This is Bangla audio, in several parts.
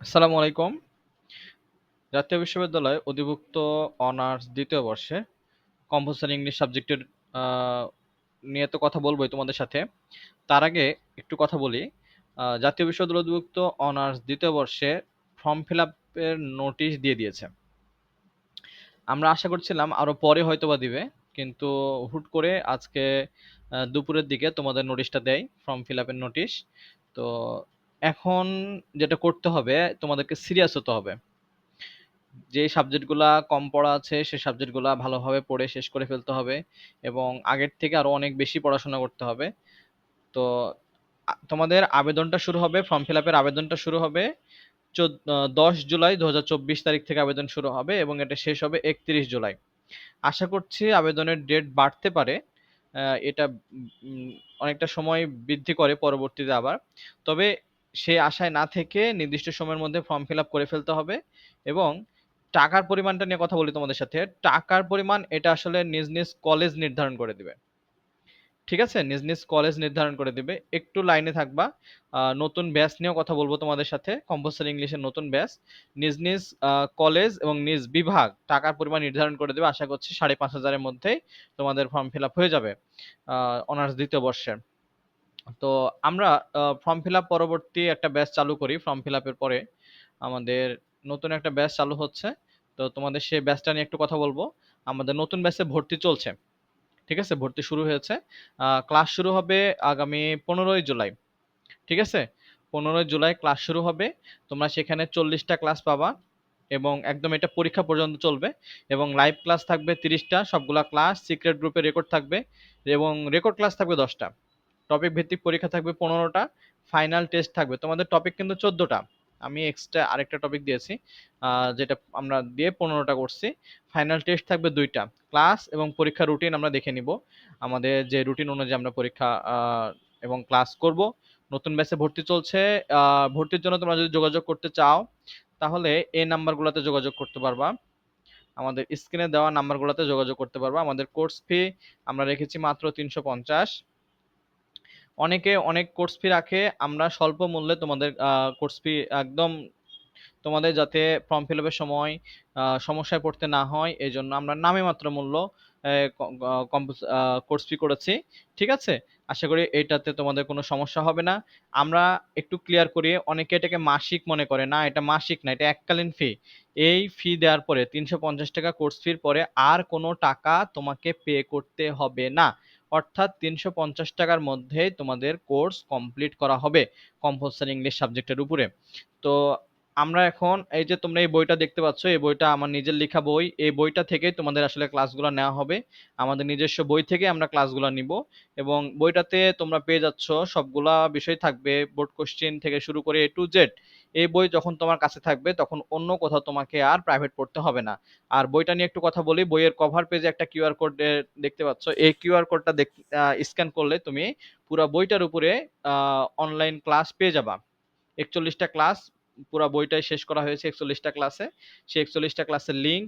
আসসালামু আলাইকুম। জাতীয় বিশ্ববিদ্যালয় অধিভুক্ত অনার্স দ্বিতীয় বর্ষে কম্পালসরি ইংলিশ সাবজেক্টের নিয়ে তো কথা বলবোই তোমাদের সাথে। তার আগে একটু কথা বলি। জাতীয় বিশ্ববিদ্যালয় অধিভুক্ত অনার্স দ্বিতীয় বর্ষে ফর্ম ফিল আপের নোটিশ দিয়ে দিয়েছে। আমরা আশা করছিলাম আরও পরে হয়তো বা দিবে। কিন্তু হুট করে আজকে দুপুরের দিকে তোমাদের নোটিশটা দেয়, ফর্ম ফিল আপের নোটিশ। তো এখন যেটা করতে হবে, তোমাদেরকে সিরিয়াস হতে হবে। যে সাবজেক্টগুলা কম পড়া আছে, সে সাবজেক্টগুলা ভালোভাবে পড়ে শেষ করে ফেলতে হবে এবং আগের থেকে আরও অনেক বেশি পড়াশোনা করতে হবে। তো তোমাদের আবেদনটা শুরু হবে ফর্ম ফিল আপের আবেদনটা শুরু হবে, চোদ, আ ১০ জুলাই ২০২৪ তারিখ থেকে আবেদন শুরু হবে এবং এটা শেষ হবে ৩১ জুলাই। আশা করছি আবেদনের ডেট বাড়তে পারে। এটা অনেকটা সময় বৃদ্ধি করে পরবর্তীতে আবার। তবে সে আশায় না থেকে নির্দিষ্ট সময়ের মধ্যে ফর্ম ফিল-আপ করে ফেলতে হবে এবং টাকার পরিমাণটা নিয়ে কথা বলি তোমাদের সাথে। টাকার পরিমাণ এটা আসলে নিজ, নিজ কলেজ নির্ধারণ করে দিবে। ঠিক আছে? নিজ, নিজ কলেজ নির্ধারণ করে দিবে। একটু লাইনে থাকবা। নতুন ব্যাচ নিয়েও কথা বলব তোমাদের সাথে। কম্পালসরি ইংলিশের নতুন ব্যাচ। নিজ, নিজ কলেজ এবং নিজ বিভাগ টাকার পরিমাণ নির্ধারণ করে দেবে। আশা করছি সাড়ে পাঁচ হাজারের মধ্যেই তোমাদের ফর্ম ফিল-আপ হয়ে যাবে। অনার্স দ্বিতীয় বর্ষের। তো আমরা ফর্ম ফিল-আপ পরবর্তী একটা ব্যাচ চালু করি ফর্ম ফিল-আপ এর পরে। আমাদের নতুন একটা ব্যাচ চালু হচ্ছে। তো তোমাদের সেই ব্যাচটা নিয়ে একটু কথা বলব আমাদের নতুন ব্যাচে ভর্তি চলছে। ঠিক আছে? ভর্তি শুরু হয়েছে। ক্লাস শুরু হবে আগামী ১৫ই জুলাই। ঠিক আছে? ১৫ই জুলাই ক্লাস শুরু হবে। তোমরা সেখানে চল্লিশটা ক্লাস পাবা এবং একদম এটা পরীক্ষা পর্যন্ত চলবে এবং লাইভ ক্লাস থাকবে তিরিশটা সবগুলা ক্লাস সিক্রেট গ্রুপে রেকর্ড থাকবে এবং রেকর্ড ক্লাস থাকবে ১০ টা। টপিক ভিত্তিক পরীক্ষা থাকবে পনেরোটা ফাইনাল টেস্ট থাকবে। তোমাদের টপিক কিন্তু চোদ্দোটা আমি এক্সট্রা আরেকটা টপিক দিয়েছি। যেটা আমরা দিয়ে পনেরোটা করছি। ফাইনাল টেস্ট থাকবে দুইটা ক্লাস এবং পরীক্ষার রুটিন আমরা দেখে নিব। আমাদের যে রুটিন অনুযায়ী আমরা পরীক্ষা এবং ক্লাস করব। নতুন ব্যাচে ভর্তি চলছে। ভর্তির জন্য তোমরা যদি যোগাযোগ করতে চাও, তাহলে এই নাম্বারগুলোতে যোগাযোগ করতে পারবা। আমাদের স্ক্রিনে দেওয়া নাম্বারগুলোতে যোগাযোগ করতে পারবা। আমাদের কোর্স ফি আমরা রেখেছি মাত্র ৩৫০ অনেকে অনেক কোর্স ফি রাখে। আমরা স্বল্প মূল্যে তোমাদের কোর্স ফি একদম তোমাদের যাতে ফর্ম ফিল আপের সময় সমস্যায় পড়তে না হয় এই জন্য আমরা নামে মাত্র মূল্য কোর্স ফি করেছি। ঠিক আছে? আশা করি এটাতে তোমাদের কোনো সমস্যা হবে না। আমরা একটু ক্লিয়ার করি। অনেকে এটাকে মাসিক মনে করে। না এটা মাসিক না, এটা এককালীন ফি। এই ফি দেওয়ার পরে ৳৩৫০ কোর্স ফির পরে আর কোনো টাকা তোমাকে পে করতে হবে না। অর্থাৎ ৳৩৫০ টাকার মধ্যেই তোমাদের কোর্স কমপ্লিট করা হবে কম্পালসরি ইংলিশ সাবজেক্টের উপরে। তো আমরা এখন এই যে তোমরা এই বইটা দেখতে পাচ্ছ, এই বইটা আমার নিজের লেখা বই। এই বইটা থেকেই তোমাদের আসলে ক্লাসগুলো নেওয়া হবে। আমাদের নিজস্ব বই থেকে আমরা ক্লাসগুলো নিব এবং বইটাতে তোমরা পেয়ে যাচ্ছ সবগুলা বিষয় থাকবে। বোর্ড কোশ্চেন থেকে শুরু করে এ টু Z। এই বই যখন তোমার কাছে থাকবে, তখন অন্য কোথাও তোমাকে আর প্রাইভেট পড়তে হবে না। আর বইটা নিয়ে একটু কথা বলি। বইয়ের কভার পেজে একটা কিউআর কোড দেখতে পাচ্ছ। এই কিউআর কোডটা স্ক্যান করলে তুমি পুরো বইটার উপরে অনলাইন ক্লাস পেয়ে যাবা। একচল্লিশটা ক্লাস পুরা বইটাই শেষ করা হয়েছে একচল্লিশটা ক্লাসে। সেই ৪১ টা ক্লাসের লিঙ্ক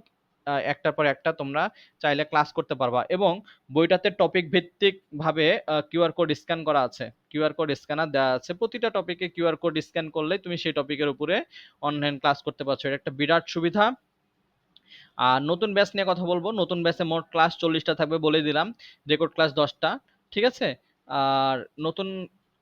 একটার পর একটা তোমরা চাইলে ক্লাস করতে পারবা এবং বইটাতে টপিক ভিত্তিকভাবে আ কিউআর কোড স্ক্যান করা আছে। কিউআর কোড স্ক্যানার দেওয়া আছে। প্রতিটা টপিকে কিউআর কোড স্ক্যান করলে তুমি সেই টপিকের উপরে অনলাইন ক্লাস করতে পারছ। এটা একটা বিরাট সুবিধা। আর নতুন ব্যাচ নিয়ে কথা বলব নতুন ব্যাচে মোট ক্লাস ৪০ টা থাকবে বলে দিলাম। রেকর্ড ক্লাস ১০ টা। ঠিক আছে? আর নতুন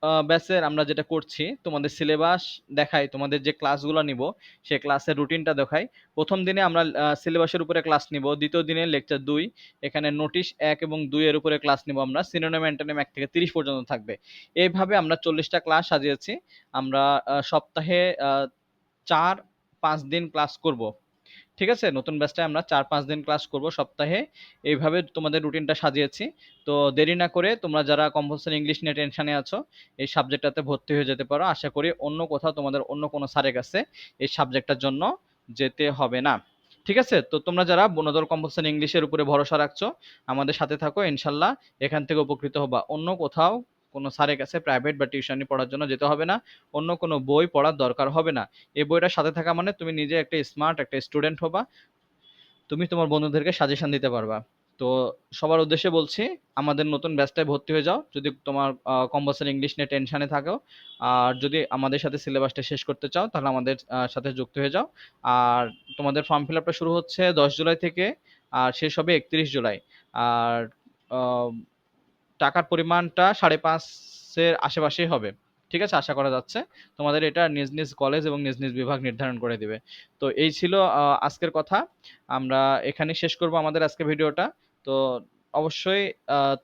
আ ব্যাচের আমরা যেটা করছি তোমাদের সিলেবাস দেখাই, তোমাদের যে ক্লাসগুলো নিব সে ক্লাসের রুটিনটা দেখাই। প্রথম দিনে আমরা সিলেবাসের উপরে ক্লাস নিব। দ্বিতীয় দিনে লেকচার দুই এখানে নোটিশ এক এবং ২ এর উপরে ক্লাস নিব আমরা। সিনোনিম, অ্যান্টোনিম এক থেকে ৩০ পর্যন্ত থাকবে। এইভাবে আমরা চল্লিশটা ক্লাস সাজিয়েছি। আমরা সপ্তাহে আ ৪-৫ দিন ক্লাস করব। ঠিক আছে? নতুন ব্যাচটায় আমরা ৪-৫ দিন ক্লাস করব সপ্তাহে। এইভাবে তোমাদের রুটিনটা সাজিয়েছি। তো দেরি না করে তোমরা যারা কম্পালসরি ইংলিশ নিয়ে টেনশনে আছো, এই সাবজেক্টটাতে ভর্তি হয়ে যেতে পারো। আশা করি অন্য কোথাও তোমাদের অন্য কোনো স্যারের কাছে এই সাবজেক্টটার জন্য যেতে হবে না। ঠিক আছে? তো তোমরা যারা বনদল কম্পালসরি ইংলিশের উপরে ভরসা রাখছো, আমাদের সাথে থাকো। ইনশাআল্লাহ এখান থেকে উপকৃত হবা। অন্য কোথাও কোনো স্যারের কাছে প্রাইভেট বা টিউশনি পড়ার জন্য যেতে হবে না। অন্য কোনো বই পড়ার দরকার হবে না। এই বইটার সাথে থাকা মানে তুমি নিজে একটা স্মার্ট একটা স্টুডেন্ট হবা। তুমি তোমার বন্ধুদেরকে সাজেশন দিতে পারবা। তো সবার উদ্দেশ্যে বলছি, আমাদের নতুন ব্যাচটায় ভর্তি হয়ে যাও যদি তোমার কম্পালসারি ইংলিশ নিয়ে টেনশানে থাকো, আর যদি আমাদের সাথে সিলেবাসটা শেষ করতে চাও, তাহলে আমাদের সাথে যুক্ত হয়ে যাও আর তোমাদের ফর্ম ফিল আপটা শুরু হচ্ছে দশ জুলাই থেকে, আর শেষ হবে একত্রিশ জুলাই আর টাকার পরিমাণটা সাড়ে পাঁচের আশেপাশেই হবে। ঠিক আছে? আশা করা যাচ্ছে। তোমাদের এটা নিজ নিজ কলেজ এবং নিজ নিজ বিভাগ নির্ধারণ করে দিবে। তো এই ছিল আজকের কথা। আমরা এখানে শেষ করব আমাদের আজকে ভিডিওটা তো অবশ্যই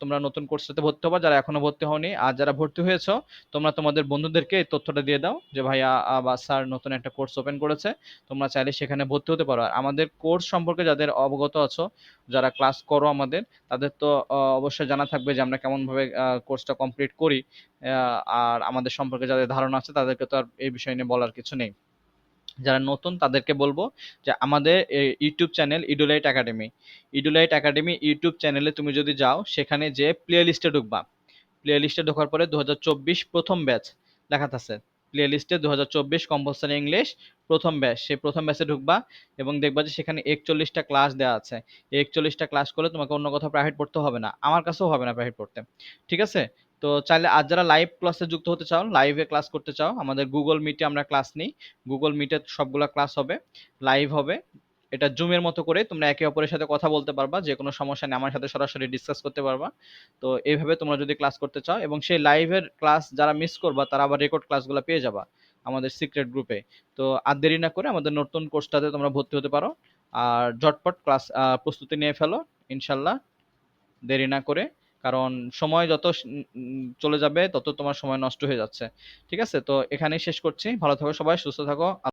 তোমরা নতুন কোর্সটাতে ভর্তি হবা, যারা এখনও ভর্তি হওনি, আর যারা ভর্তি হয়েছো, তোমরা তোমাদের বন্ধুদেরকে এই তথ্যটা দিয়ে দাও যে, ভাইয়া বা স্যার নতুন একটা কোর্স ওপেন করেছে, তোমরা চাইলে সেখানে ভর্তি হতে পারো। আর আমাদের কোর্স সম্পর্কে যাদের অবগত আছো, যারা ক্লাস করো আমাদের, তাদের তো অবশ্যই জানা থাকবে যে, আমরা কেমনভাবে কোর্সটা কমপ্লিট করি আর আমাদের সম্পর্কে যাদের ধারণা আছে, তাদেরকে তো আর এই বিষয় নিয়ে বলার কিছু নেই। যারা নতুন তাদেরকে বলব যে আমাদের YouTube channel Edulight Academy Edulight Academy YouTube চ্যানেলে তুমি যদি যাও, সেখানে যে প্লে লিস্টে ঢুকবা প্লে লিস্টে ঢোকার পরে দু হাজার চব্বিশ প্রথম ব্যাচ লেখা আছে প্লে লিস্টে দু হাজার চব্বিশ কম্পালসারি ইংলিশ প্রথম ব্যাচ সেই প্রথম ব্যাচে ঢুকবা এবং দেখবা যে সেখানে একচল্লিশটা ক্লাস দেওয়া আছে। একচল্লিশটা ক্লাস করলে তোমাকে অন্য কোথাও প্রাইভেট পড়তে হবে না। আমার কাছেও হবে না প্রাইভেট পড়তে। ঠিক আছে? তো চাইলে আর যারা লাইভ ক্লাসে যুক্ত হতে চাও লাইভে ক্লাস করতে চাও, আমাদের গুগল মিটে আমরা ক্লাস নিই। গুগল মিটে সবগুলা ক্লাস হবে লাইভ হবে। এটা জুমের মতো করে তোমরা একে অপরের সাথে কথা বলতে পারবা, যে কোনো সমস্যা নেই, আমার সাথে সরাসরি ডিসকাস করতে পারবা। তো এইভাবে তোমরা যদি ক্লাস করতে চাও, এবং সেই লাইভের ক্লাস যারা মিস করবা, তারা আবার রেকর্ড ক্লাসগুলো পেয়ে যাবা আমাদের সিক্রেট গ্রুপে তো আর দেরি না করে আমাদের নতুন কোর্সটাতে তোমরা ভর্তি হতে পারো। আর ঝটপট ক্লাস প্রস্তুতি নিয়ে ফেলো, ইনশাল্লাহ। দেরি না করে কারণ সময় যত চলে যাবে, তত তোমার সময় নষ্ট হয়ে যাচ্ছে। ঠিক আছে? তো এখানেই শেষ করছি। ভালো থাকো সবাই, সুস্থ থাকো।